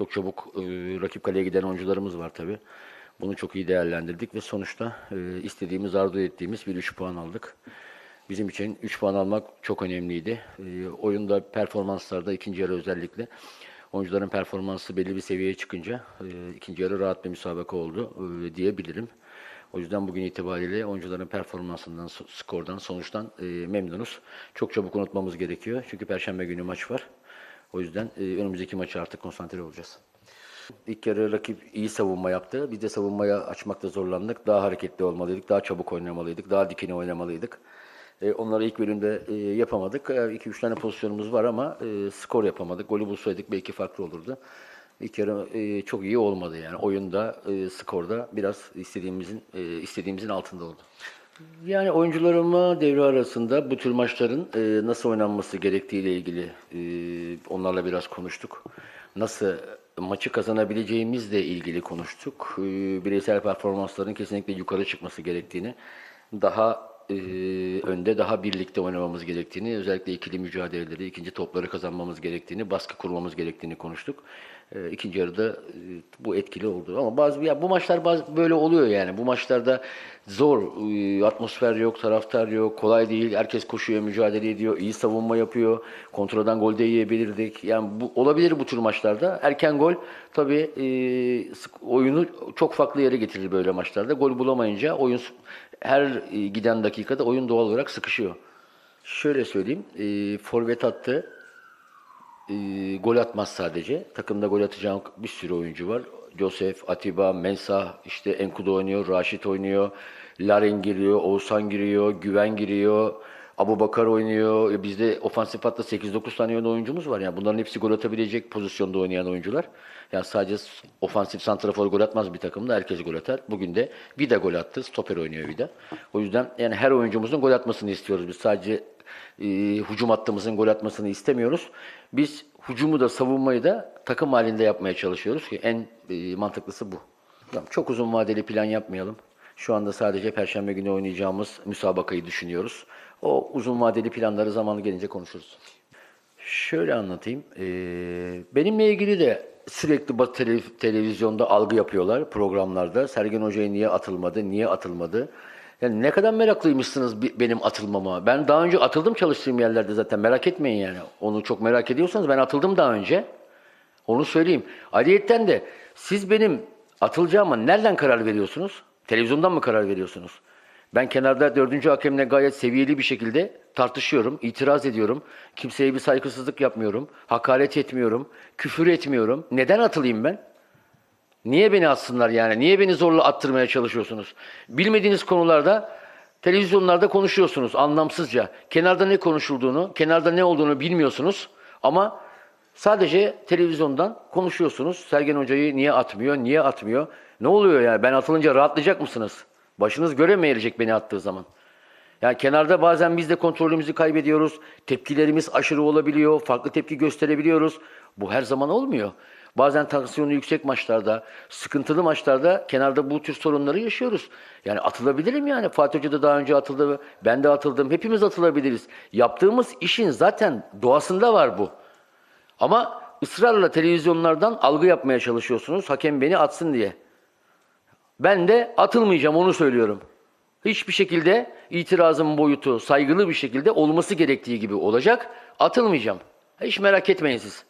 Çok çabuk e, rakip kaleye giden oyuncularımız var tabii. Bunu çok iyi değerlendirdik ve sonuçta e, istediğimiz, arzu ettiğimiz bir 3 puan aldık. Bizim için 3 puan almak çok önemliydi. E, oyunda performanslarda ikinci yarı özellikle oyuncuların performansı belli bir seviyeye çıkınca e, ikinci yarı rahat bir müsabaka oldu e, diyebilirim. O yüzden bugün itibariyle oyuncuların performansından, skordan, sonuçtan e, memnunuz. Çok çabuk unutmamız gerekiyor. Çünkü Perşembe günü maç var. O yüzden e, önümüzdeki maça artık konsantre olacağız. İlk yarı rakip iyi savunma yaptı. Biz de savunmaya açmakta zorlandık. Daha hareketli olmalıydık, daha çabuk oynamalıydık, daha dikine oynamalıydık. E, onları ilk bölümde e, yapamadık. 2-3 tane pozisyonumuz var ama skor yapamadık. Golü bulsaydık belki farklı olurdu. İlk yarı çok iyi olmadı yani. Oyunda, skorda biraz istediğimizin istediğimizin altında oldu. Yani oyuncularıma devre arasında bu tür maçların e, nasıl oynanması gerektiğiyle ilgili e, onlarla biraz konuştuk. Nasıl maçı kazanabileceğimizle ilgili konuştuk. E, bireysel performansların kesinlikle yukarı çıkması gerektiğini, daha e, önde daha birlikte oynamamız gerektiğini, özellikle ikili mücadeleleri, ikinci topları kazanmamız gerektiğini, baskı kurmamız gerektiğini konuştuk. E, ikinci yarıda e, bu etkili oldu. Ama bazı ya bu maçlar bazı böyle oluyor yani. Bu maçlarda zor, e, atmosfer yok, taraftar yok, kolay değil. Herkes koşuyor, mücadele ediyor, iyi savunma yapıyor. Kontradan gol de yiyebilirdik. Yani bu olabilir bu tür maçlarda. Erken gol tabii e, oyunu çok farklı yere getirir böyle maçlarda. Gol bulamayınca oyun her e, giden dakikada oyun doğal olarak sıkışıyor. Şöyle söyleyeyim, e, forvet attı, e, gol atmaz sadece. Takımda gol atacağım bir sürü oyuncu var. Josef, Atiba, Mensah, işte Enkudu oynuyor, Raşit oynuyor, Larin giriyor, Oğuzhan giriyor, Güven giriyor, Abu Bakar oynuyor. E, Bizde ofansif hatta 8-9 tane yönlü oyuncumuz var. Yani bunların hepsi gol atabilecek pozisyonda oynayan oyuncular. Yani sadece ofansif santrafor gol atmaz bir takımda. Herkes gol atar. Bugün de Vida gol attı. Stoper oynuyor Vida. O yüzden yani her oyuncumuzun gol atmasını istiyoruz. Biz sadece e, hücum hattımızın gol atmasını istemiyoruz. Biz hücumu da savunmayı da takım halinde yapmaya çalışıyoruz ki en e, mantıklısı bu. Çok uzun vadeli plan yapmayalım. Şu anda sadece Perşembe günü oynayacağımız müsabakayı düşünüyoruz. O uzun vadeli planları zamanı gelince konuşuruz. Şöyle anlatayım. Ee, benimle ilgili de sürekli televizyonda algı yapıyorlar programlarda. Sergen Hoca'ya niye atılmadı, niye atılmadı? Yani ne kadar meraklıymışsınız benim atılmama. Ben daha önce atıldım çalıştığım yerlerde zaten merak etmeyin yani. Onu çok merak ediyorsanız ben atıldım daha önce. Onu söyleyeyim. Ayrıyetten de siz benim atılacağıma nereden karar veriyorsunuz? Televizyondan mı karar veriyorsunuz? Ben kenarda dördüncü hakemle gayet seviyeli bir şekilde tartışıyorum, itiraz ediyorum. Kimseye bir saygısızlık yapmıyorum, hakaret etmiyorum, küfür etmiyorum. Neden atılayım ben? Niye beni atsınlar yani? Niye beni zorla attırmaya çalışıyorsunuz? Bilmediğiniz konularda televizyonlarda konuşuyorsunuz anlamsızca. Kenarda ne konuşulduğunu, kenarda ne olduğunu bilmiyorsunuz ama sadece televizyondan konuşuyorsunuz. Sergen Hoca'yı niye atmıyor, niye atmıyor? Ne oluyor yani? Ben atılınca rahatlayacak mısınız? Başınız göre mi erecek beni attığı zaman? Yani kenarda bazen biz de kontrolümüzü kaybediyoruz. Tepkilerimiz aşırı olabiliyor. Farklı tepki gösterebiliyoruz. Bu her zaman olmuyor. Bazen tansiyonu yüksek maçlarda, sıkıntılı maçlarda kenarda bu tür sorunları yaşıyoruz. Yani atılabilirim yani. Fatih Hoca da daha önce atıldı. Ben de atıldım. Hepimiz atılabiliriz. Yaptığımız işin zaten doğasında var bu. Ama ısrarla televizyonlardan algı yapmaya çalışıyorsunuz. Hakem beni atsın diye. Ben de atılmayacağım onu söylüyorum. Hiçbir şekilde itirazın boyutu saygılı bir şekilde olması gerektiği gibi olacak. Atılmayacağım. Hiç merak etmeyin siz.